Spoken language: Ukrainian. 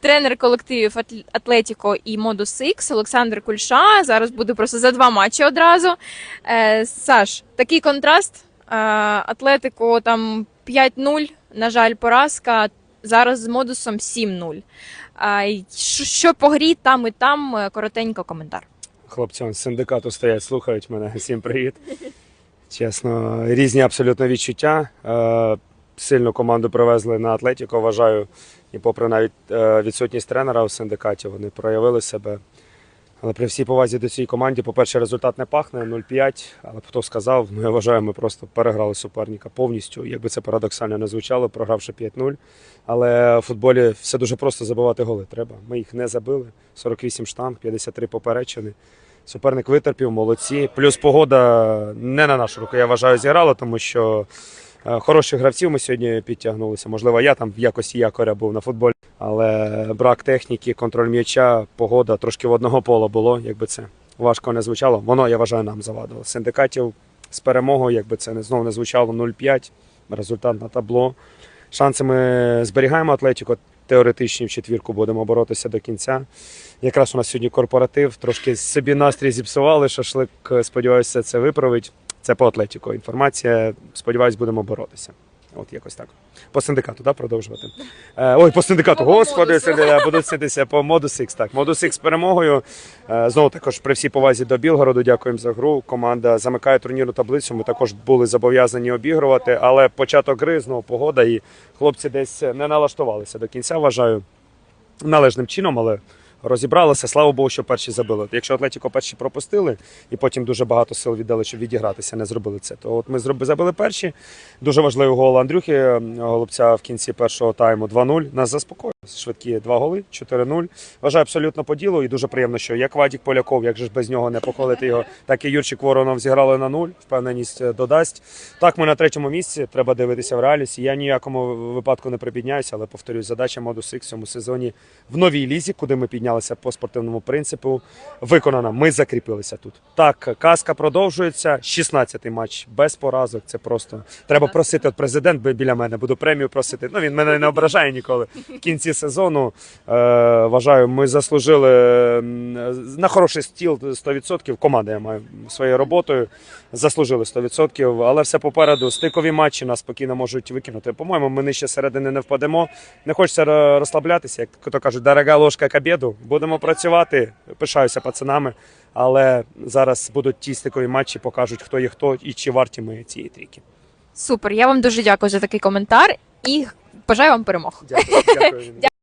Тренер колективів Атл- Атлетіко і Модус Ікс Олександр Кульша. Зараз буде просто за два матчі одразу. Е, Саш, такий контраст. Е, Атлетико там 5-0, на жаль, поразка. Зараз з модусом 7-0. А, що- по грі там і там, е, коротенько коментар. Хлопці з синдикату стоять, слухають мене. Всім привіт. Чесно, різні абсолютно відчуття. Сильну команду привезли на Атлетіко, вважаю. І попри навіть е, відсутність тренера у синдикаті, вони проявили себе. Але при всій повазі до цієї команді, по-перше, результат не пахне 0-5. Але хто сказав, ну я вважаю, ми просто переграли суперника повністю. Якби це парадоксально не звучало, програвши 5-0. Але в футболі все дуже просто забивати голи треба. Ми їх не забили. 48 штанг, 53 поперечини. Суперник витерпів, молодці. Плюс погода не на нашу руку, я вважаю, зіграла, тому що хороших гравців ми сьогодні підтягнулися. Можливо, я там в якості якоря був на футболі, але брак техніки, контроль м'яча, погода трошки в одного пола було, якби це важко не звучало. Воно, я вважаю, нам завадило. Синдикатів з перемогою, якби це знову не звучало 0-5, результат на табло. Шанси ми зберігаємо Атлетіко. Теоретичні в четвірку будемо боротися до кінця. Якраз у нас сьогодні корпоратив, трошки собі настрій зіпсували. Шашлик, е, сподіваюся, це виправить. Це по Атлетіко. Інформація, сподіваюсь, будемо боротися. От якось так. По синдикату, да, продовжувати. Е, ой, по синдикату, господи, буду ситися по Модус X. Так, Модус X з перемогою. Е, знову також при всій повазі до Білгороду. Дякуємо за гру. Команда замикає турнірну таблицю. Ми також були зобов'язані обігрувати, але початок гри, знову погода, і хлопці десь не налаштувалися до кінця, вважаю, належним чином, але розібралися. Слава Богу, що перші забили. Якщо Атлетіко перші пропустили і потім дуже багато сил віддали, щоб відігратися, не зробили це. То от ми забили перші. Дуже важливий гол Андрюхи Голубця в кінці першого тайму 2-0. Нас заспокоїли. Швидкі два голи, 4-0. Вважаю абсолютно по ділу і дуже приємно, що як Вадік Поляков, як же ж без нього не похвалити його, так і Юрчик Воронов зіграли на нуль. Впевненість е, додасть. Так, ми на третьому місці. Треба дивитися в реалісі. Я ніякому випадку не припідняюся, але повторюсь, задача Модус X в цьому сезоні в новій лізі, куди ми піднялися по спортивному принципу, виконана. Ми закріпилися тут. Так, казка продовжується. 16-й матч без поразок. Це просто треба просити. От президент біля мене буду премію просити. Ну він мене не ображає ніколи. В кінці сезону е, вважаю, ми заслужили на хороший стіл 100%. Команда я маю своєю роботою. Заслужили 100%, але все попереду. Стикові матчі нас спокійно можуть викинути. По-моєму, ми нижче середини не впадемо. Не хочеться розслаблятися, як то кажуть, дорога ложка к обіду. Будемо працювати. Пишаюся пацанами. Але зараз будуть ті стикові матчі, покажуть, хто є хто і чи варті ми цієї трійки. Супер. Я вам дуже дякую за такий коментар і бажаю вам перемог. Дякую. Дякую.